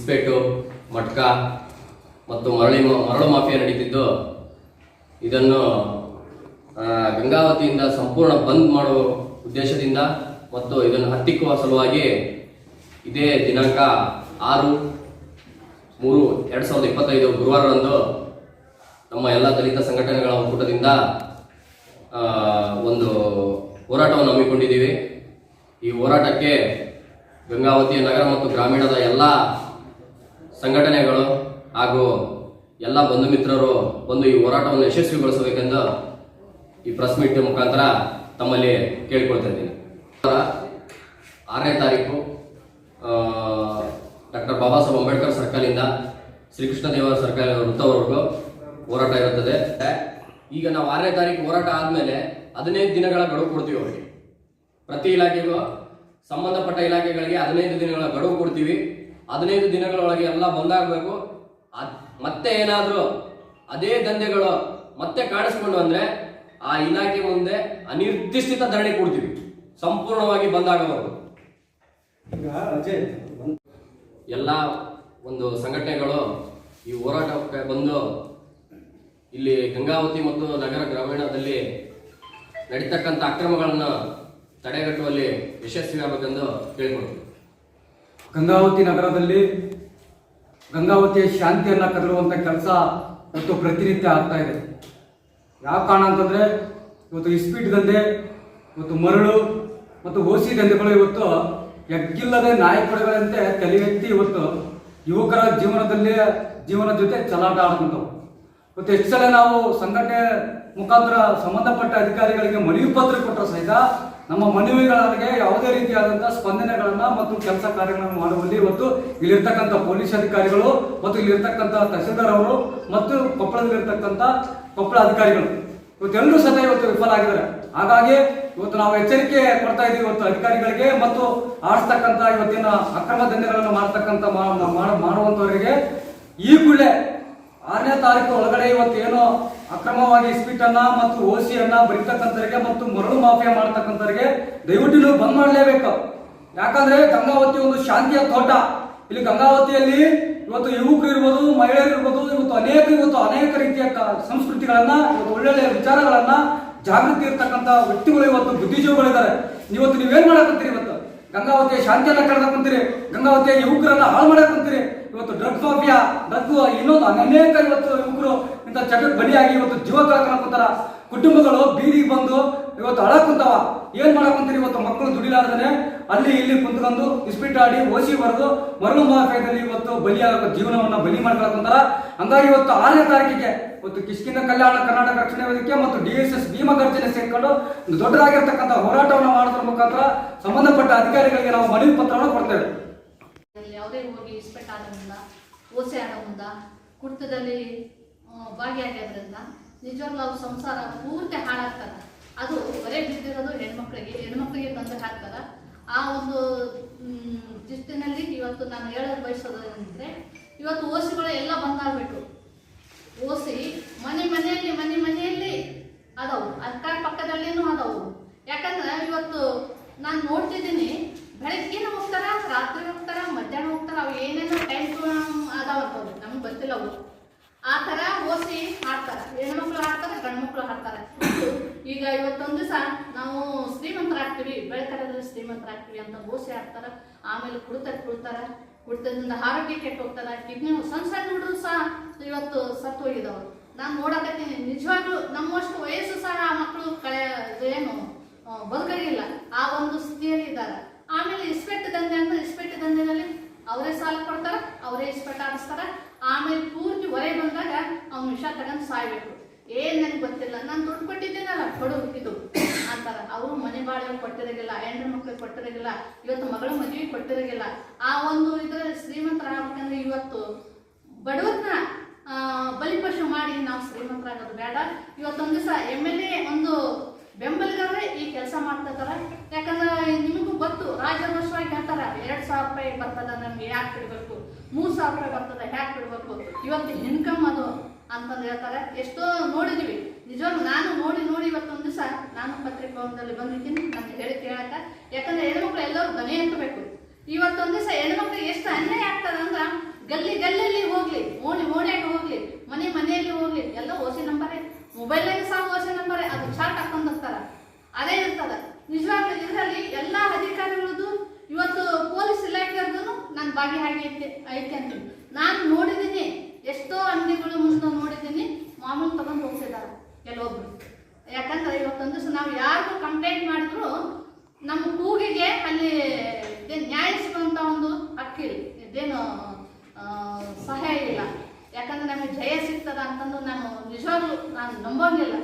ಇಸ್ಪೇಟು ಮಟ್ಕ ಮತ್ತು ಮರಳಿ ಮರಳು ಮಾಫಿಯಾ ನಡೀತಿದ್ದು, ಇದನ್ನು ಗಂಗಾವತಿಯಿಂದ ಸಂಪೂರ್ಣ ಬಂದ್ ಮಾಡುವ ಉದ್ದೇಶದಿಂದ ಮತ್ತು ಇದನ್ನು ಹತ್ತಿಕ್ಕುವ ಸಲುವಾಗಿ ಇದೇ ದಿನಾಂಕ ಆರು, ಮೂರು, ಎರಡು ಸಾವಿರದ ಇಪ್ಪತ್ತೈದು ಗುರುವಾರರಂದು ನಮ್ಮ ಎಲ್ಲ ದಲಿತ ಸಂಘಟನೆಗಳ ಒಕ್ಕೂಟದಿಂದ ಒಂದು ಹೋರಾಟವನ್ನು ಹಮ್ಮಿಕೊಂಡಿದ್ದೀವಿ. ಈ ಹೋರಾಟಕ್ಕೆ ಗಂಗಾವತಿಯ ನಗರ ಮತ್ತು ಗ್ರಾಮೀಣದ ಎಲ್ಲ ಸಂಘಟನೆಗಳು ಹಾಗೂ ಎಲ್ಲ ಬಂಧು ಮಿತ್ರರು ಬಂದು ಈ ಹೋರಾಟವನ್ನು ಯಶಸ್ವಿಗೊಳಿಸಬೇಕೆಂದು ಈ ಪ್ರೆಸ್ ಮೀಟ್ ಮುಖಾಂತರ ತಮ್ಮಲ್ಲಿ ಕೇಳಿಕೊಳ್ತಾ ಇದ್ದೀನಿ. ಆರನೇ ತಾರೀಕು ಡಾಕ್ಟರ್ ಬಾಬಾ ಸಾಹೇಬ್ ಅಂಬೇಡ್ಕರ್ ಸರ್ಕಲಿಂದ ಶ್ರೀಕೃಷ್ಣ ದೇವರ ಸರ್ಕಲ್ ವೃತ್ತವರೆಗೂ ಹೋರಾಟ ಇರುತ್ತದೆ. ಈಗ ನಾವು ಆರನೇ ತಾರೀಕು ಹೋರಾಟ ಆದಮೇಲೆ ಹದಿನೈದು ದಿನಗಳ ಗಡುವು ಕೊಡ್ತೀವಿ ಅವರಿಗೆ. ಪ್ರತಿ ಇಲಾಖೆಗೂ, ಸಂಬಂಧಪಟ್ಟ ಇಲಾಖೆಗಳಿಗೆ ಹದಿನೈದು ದಿನಗಳ ಗಡುವು ಕೊಡ್ತೀವಿ. ಹದಿನೈದು ದಿನಗಳೊಳಗೆ ಎಲ್ಲ ಬಂದಾಗಬೇಕು. ಮತ್ತೆ ಏನಾದರೂ ಅದೇ ದಂಧೆಗಳು ಮತ್ತೆ ಕಾಣಿಸ್ಕೊಂಡು ಅಂದರೆ ಆ ಇಲಾಖೆ ಮುಂದೆ ಅನಿರ್ದಿಷ್ಟಿತ ಧರಣಿ ಕೊಡ್ತೀವಿ. ಸಂಪೂರ್ಣವಾಗಿ ಬಂದಾಗಬಾರದು ಎಲ್ಲ ಒಂದು ಸಂಘಟನೆಗಳು ಈ ಹೋರಾಟಕ್ಕೆ ಬಂದು ಇಲ್ಲಿ ಗಂಗಾವತಿ ಮತ್ತು ನಗರ ಗ್ರಾಮೀಣದಲ್ಲಿ ನಡೀತಕ್ಕಂಥ ಅಕ್ರಮಗಳನ್ನು ತಡೆಗಟ್ಟುವಲ್ಲಿ ಯಶಸ್ವಿಯಾಗಬೇಕೆಂದು ಕೇಳಿಕೊಳ್ತೀವಿ ಗಂಗಾವತಿ ನಗರದಲ್ಲಿ ಗಂಗಾವತಿಯ ಶಾಂತಿಯನ್ನು ಕದಲುವಂಥ ಕೆಲಸ ಇವತ್ತು ಪ್ರತಿನಿತ್ಯ ಆಗ್ತಾ ಇದೆ. ಯಾವ ಕಾರಣ ಅಂತಂದರೆ, ಇವತ್ತು ಇಸ್ಪೀಟ್ ದಂಧೆ, ಇವತ್ತು ಮರಳು ಮತ್ತು ಓಸಿ ದಂಧೆಗಳು ಇವತ್ತು ಎಗ್ಗಿಲ್ಲದೆ ನಾಯಕರುಗಳಂತೆ ತಲೆ ಎತ್ತಿ ಇವತ್ತು ಯುವಕರ ಜೀವನದಲ್ಲಿ ಜೀವನ ಜೊತೆ ಚಲಾಟ ಆಡ್ಕೊಂಡವು ಇವತ್ತು ಎಷ್ಟು ನಾವು ಸಂಘಟನೆ ಮುಖಾಂತರ ಸಂಬಂಧಪಟ್ಟ ಅಧಿಕಾರಿಗಳಿಗೆ ಮನವಿ ಪತ್ರ ಕೊಟ್ಟರು ಸಹಿತ ನಮ್ಮ ಮನವಿಗಳಿಗೆ ಯಾವುದೇ ರೀತಿಯಾದಂತಹ ಸ್ಪಂದನೆಗಳನ್ನ ಮತ್ತು ಕೆಲಸ ಕಾರ್ಯಗಳನ್ನು ಮಾಡುವಲ್ಲಿ ಇವತ್ತು ಇಲ್ಲಿರ್ತಕ್ಕಂಥ ಪೊಲೀಸ್ ಅಧಿಕಾರಿಗಳು ಮತ್ತು ಇಲ್ಲಿರ್ತಕ್ಕಂಥ ತಹಸೀಲ್ದಾರ್ ಅವರು ಮತ್ತು ಕೊಪ್ಪಳದಲ್ಲಿರ್ತಕ್ಕಂಥ ಕೊಪ್ಪಳ ಅಧಿಕಾರಿಗಳು. ಇವತ್ತೆಲ್ಲರೂ ಸಹ ಇವತ್ತು ವಿಫಲ ಆಗಿದ್ದಾರೆ. ಹಾಗಾಗಿ ಇವತ್ತು ನಾವು ಎಚ್ಚರಿಕೆ ಕೊಡ್ತಾ ಇದ್ದೀವಿ ಇವತ್ತು ಅಧಿಕಾರಿಗಳಿಗೆ ಮತ್ತು ಆಡಿಸ್ತಕ್ಕಂಥ ಇವತ್ತಿನ ಅಕ್ರಮ ದಂಧೆಗಳನ್ನು ಮಾಡತಕ್ಕಂಥ ಮಾಡುವಂಥವರಿಗೆ ಈ ಕೂಡಲೇ ಆರನೇ ತಾರೀಕು ಒಳಗಡೆ ಇವತ್ತೇನು ಅಕ್ರಮವಾಗಿ ಇಸ್ಪಿಟ್ ಅನ್ನ ಮತ್ತು ಓಸಿ ಅನ್ನ ಬರೀತಕ್ಕಂಥವರಿಗೆ ಮತ್ತು ಮರಳು ಮಾಫಿಯಾ ಮಾಡ್ತಕ್ಕಂಥವರಿಗೆ ದಯವಿಟ್ಟು ನೀವು ಬಂದ್ ಮಾಡಲೇಬೇಕು. ಯಾಕಂದ್ರೆ ಗಂಗಾವತಿ ಒಂದು ಶಾಂತಿಯ ತೋಟ. ಇಲ್ಲಿ ಗಂಗಾವತಿಯಲ್ಲಿ ಇವತ್ತು ಯುವಕರು ಇರ್ಬೋದು, ಮಹಿಳೆಯರು ಇರ್ಬೋದು, ಇವತ್ತು ಅನೇಕ ಇವತ್ತು ಅನೇಕ ರೀತಿಯ ಸಂಸ್ಕೃತಿಗಳನ್ನ, ಇವತ್ತು ಒಳ್ಳೊಳ್ಳೆಯ ವಿಚಾರಗಳನ್ನ ಜಾಗೃತಿ ಇರ್ತಕ್ಕಂಥ ವ್ಯಕ್ತಿಗಳು ಇವತ್ತು ಬುದ್ಧಿಜೀವಿಗಳಿದ್ದಾರೆ. ಇವತ್ತು ನೀವೇನ್ ಮಾಡಕಂತೀರಿ ಇವತ್ತು? ಗಂಗಾವತಿಯ ಶಾಂತಿಯನ್ನ ಕಳೆದಕ್ಕಂತೀರಿ ಗಂಗಾವತಿಯ ಯುವಕರನ್ನ ಹಾಳು ಮಾಡಕ್ಕಂತೀರಿ ಇವತ್ತು ಡ್ರಗ್ ಮಾಫಿಯಾ ಡ್ರಗ್ ಇನ್ನೊಂದು ಅನೇಕ ಇವತ್ತು ಯುವಕರು ಇಂಥ ಚಟಕ್ಕೆ ಬಲಿಯಾಗಿ ಇವತ್ತು ಜೀವ ಕಳ್ಕೊಂತಾರ ಕುಟುಂಬಗಳು ಬೀದಿಗೆ ಬಂದು ಇವತ್ತು ಅಳ ಕುಂತಾವ ಏನ್ ಮಾಡಕ್ಕಂತೀರಿ ಇವತ್ತು ಮಕ್ಕಳು ದುಡಿಲಾರ್ದನೆ? ಅಲ್ಲಿ ಇಲ್ಲಿ ಕುಂತ್ಕೊಂಡು ಇಸ್ಪಿಟ್ ಆಡಿ ಓಸಿ ಬರೆದು ಮರಳು ಮಾಫಿಯಾದಲ್ಲಿ ಇವತ್ತು ಬಲಿಯಾಗ ಜೀವನವನ್ನ ಬಲಿ ಮಾಡ್ಕೊಳಕಂತಾರ. ಹಂಗಾಗಿ ಇವತ್ತು ಆರನೇ ತಾರೀಕಿಗೆ ಇವತ್ತು ಕಿಷ್ಕಿಂದ ಕಲ್ಯಾಣ ಕರ್ನಾಟಕ ರಕ್ಷಣಾ ವೇದಿಕೆ ಮತ್ತು D S S Bhima Garjane ಸೇರ್ಕೊಂಡು ದೊಡ್ಡದಾಗಿರ್ತಕ್ಕಂಥ ಹೋರಾಟವನ್ನು ಮಾಡೋದ್ರ ಮುಖಾಂತರ ಸಂಬಂಧಪಟ್ಟ ಅಧಿಕಾರಿಗಳಿಗೆ ನಾವು ಮನವಿ ಪತ್ರವನ್ನು ಕೊಡ್ತೇವೆ. ಯಾವುದೇ ಹೋಗಿ ಇಸ್ಪೆಟ್ ಆಗೋದಿಲ್ಲ ಓಸೆ ಆದ ಕುಡಿತದಲ್ಲಿ ಭಾಗಿಯಾಗೋದ್ರಿಂದ ನಿಜವಾಗ್ಲೂ ಅವ್ರ ಸಂಸಾರ ಪೂರ್ತಿ ಹಾಳಾಗ್ತದ. ಅದು ಬರೇ ಬಿದ್ದಿರೋದು ಹೆಣ್ಮಕ್ಳಿಗೆ ಹೆಣ್ಮಕ್ಳಿಗೆ ತೊಂದರೆ ಹಾಕ್ತದ ಆ ಒಂದು ದೃಷ್ಟಿನಲ್ಲಿ ಇವತ್ತು ನಾನು ಹೇಳೋದು ಬಯಸೋದು ಏನಂದ್ರೆ ಇವತ್ತು ಓಸಿಗಳು ಎಲ್ಲ ಬಂದಾಗ್ಬಿಟ್ಟು, ಓಸಿ ಮನೆ ಮನೆಯಲ್ಲಿ ಮನೆ ಮನೆಯಲ್ಲಿ ಅದಾವು. ಅಕ್ಕ ಪಕ್ಕದಲ್ಲಿನೂ ಅದಾವು. ಯಾಕಂದ್ರೆ ಇವತ್ತು ನಾನು ನೋಡ್ತಿದ್ದೀನಿ ಬೆಳಗ್ಗೆನೂ ಹೋಗ್ತಾರ ರಾತ್ರಿ ಹೋಗ್ತಾರ ಮಧ್ಯಾಹ್ನ ಹೋಗ್ತಾರ ಅವು ಏನೇನು ಟೈಮ್ ಅದಾವಂತವು ನಮ್ಗೆ ಗೊತ್ತಿಲ್ಲ ಅವು. ಆ ಥರ ಓಸಿ ಹಾಡ್ತಾರೆ. ಹೆಣ್ಮಕ್ಳು ಹಾಡ್ತಾರೆ ಗಂಡು ಮಕ್ಕಳು ಹಾಡ್ತಾರೆ. ಈಗ ಇವತ್ತೊಂದು ದಿವಸ ನಾವು ಶ್ರೀಮಂತರಾಗ್ತೀವಿ. ಬೆಳಕರದಲ್ಲಿ ಶ್ರೀಮಂತರಾಗ್ತೀವಿ ಅಂತ ಓಸಿ ಹಾಡ್ತಾರ. ಆಮೇಲೆ ಕುಡ್ತಾರೆ, ಕುಡ್ತಾರ. ಕುಡ್ತದಿಂದ ಆರೋಗ್ಯ ಕೆಟ್ಟು ಹೋಗ್ತಾರ ಕಿಡ್ನಿ ಸಣ್ಣ ಸಣ್ಣ ಹುಡುಗರು ಸಹ ಇವತ್ತು ಸತ್ತು ಹೋಗಿದವರು ನಾನು ನೋಡಕತ್ತೀನಿ. ನಿಜವಾಗ್ಲೂ ನಮ್ಮಷ್ಟು ವಯಸ್ಸು ಸಹ ಆ ಮಕ್ಕಳು ಕಳೆ ಏನು ಬದುಕಿಲ್ಲ ಆ ಒಂದು ಸ್ಥಿತಿಯಲ್ಲಿ ಇದ್ದಾರೆ ಆಮೇಲೆ ಇಸ್ಪೆಟ್ ದಂಧೆ ಅಂದ್ರೆ ಇಸ್ಪೆಟ್ ದಂಧೆನಲ್ಲಿ ಅವರೇ ಸಾಲ ಕೊಡ್ತಾರ ಅವರೇ ಇಸ್ಪೆಟ್ ಆಡಿಸ್ತಾರ ಆಮೇಲೆ ಪೂರ್ತಿ ಹೊರೆ ಬಂದಾಗ ಅವ್ನು ವಿಷ ತಗೊಂಡು ಸಾಯ್ಬೇಕು ಏನ್ ನನಗೆ ಗೊತ್ತಿಲ್ಲ ನಾನು ದುಡ್ಡು ಕೊಟ್ಟಿದ್ದೇನಲ್ಲ ಕೊಡು ಇದು ಅಂತಾರ ಅವರು ಮನೆ ಬಾಳೆ ಕೊಟ್ಟಿರೋಗಿಲ್ಲ ಹೆಣ್ಣು ಮಕ್ಳಿಗೆ ಕೊಟ್ಟಿರೋಗಿಲ್ಲ ಇವತ್ತು ಮಗಳ ಮದುವೆ ಕೊಟ್ಟಿರೋಗಿಲ್ಲ ಆ ಒಂದು ಇದ್ರಲ್ಲಿ ಶ್ರೀಮಂತರಾಗಬೇಕಂದ್ರೆ ಇವತ್ತು ಬಡವ್ರನ್ನ ಬಲಿಪಶು ಮಾಡಿ ನಾವು ಶ್ರೀಮಂತರಾಗೋದು ಬೇಡ. ಇವತ್ತೊಂದು ದಿವಸ ಎಂ ಎಲ್ ಎ ಒಂದು ಬೆಂಬಲಿಗರೇ ಈ ಕೆಲಸ ಮಾಡ್ತಾ ಇದಾರೆ ಯಾಕಂದ್ರೆ ನಿಮಗೂ ಗೊತ್ತು ರಾಜ್ಯದರ್ಶವಾಗಿ ಹೇಳ್ತಾರ, ಎರಡ್ ಸಾವಿರ ರೂಪಾಯಿ ಬರ್ತದ ನಮ್ಗೆ ಯಾಕೆ ಬಿಡ್ಬೇಕು? ಮೂರ್ ಸಾವಿರ ರೂಪಾಯಿ ಬರ್ತದ, ಯಾಕೆ ಬಿಡ್ಬೇಕು? ಇವತ್ತು ಇನ್ಕಮ್ ಅದು ಅಂತಂದು ಹೇಳ್ತಾರೆ. ಎಷ್ಟೋ ನೋಡಿದೀವಿ. ನಿಜವಾಗ್ಲೂ ನಾನು ನೋಡಿ ನೋಡಿ ಇವತ್ತೊಂದು ದಿವಸ ನಾನು ಪತ್ರಿಕೋನದಲ್ಲಿ ಬಂದಿದ್ದೀನಿ ನನ್ನ ಹೇಳಿ ದನಿ ಎತ್ತಬೇಕು ಇವತ್ತೊಂದ್ ದಿವಸ ಹೆಣ್ಮಕ್ಳಿಗೆ ಎಷ್ಟು ಅನ್ಯಾಯ ಆಗ್ತದ ಅಂದ್ರ ಗಲ್ಲಿ ಗಲ್ಲಲ್ಲಿ ಹೋಗ್ಲಿ ಓಣಿ ಓಣಿಯಾಗ ಹೋಗ್ಲಿ, ಮನೆ ಮನೆಯಲ್ಲಿ ಹೋಗ್ಲಿ, ಎಲ್ಲ ಓಸಿ ನಂಬರೇ. ಮೊಬೈಲ್ನಾಗ ಸಹ ಓಸಿ ನಂಬರೇ, ಅದು ಚಾರ್ಟ್ ಹಾಕೊಂಡ್ ಹೋಗ್ತಾರ ಅದೇ ಇರ್ತದ. ನಿಜವಾಗ್ಲೂ ಇದರಲ್ಲಿ ಎಲ್ಲಾ ಅಧಿಕಾರಿಗಳದ್ದು ಇವತ್ತು ಪೊಲೀಸ್ ಇಲಾಖೆಯವ್ರದ್ದು ನಾನು ಹಾಗೆ ಐತೆ ಐತೆ ಅಂತೀನಿ ನಾನು ನೋಡಿದ್ದೀನಿ ಸಹಾಯ ಇಲ್ಲ ಯಾಕಂದ್ರೆ ನಮಗೆ ಜಯ ಸಿಗ್ತದ ಅಂತಂದು ನಾನು ನಿಜವಾಗ್ಲೂ ನಾನು ನಂಬೋಂಗಿಲ್ಲ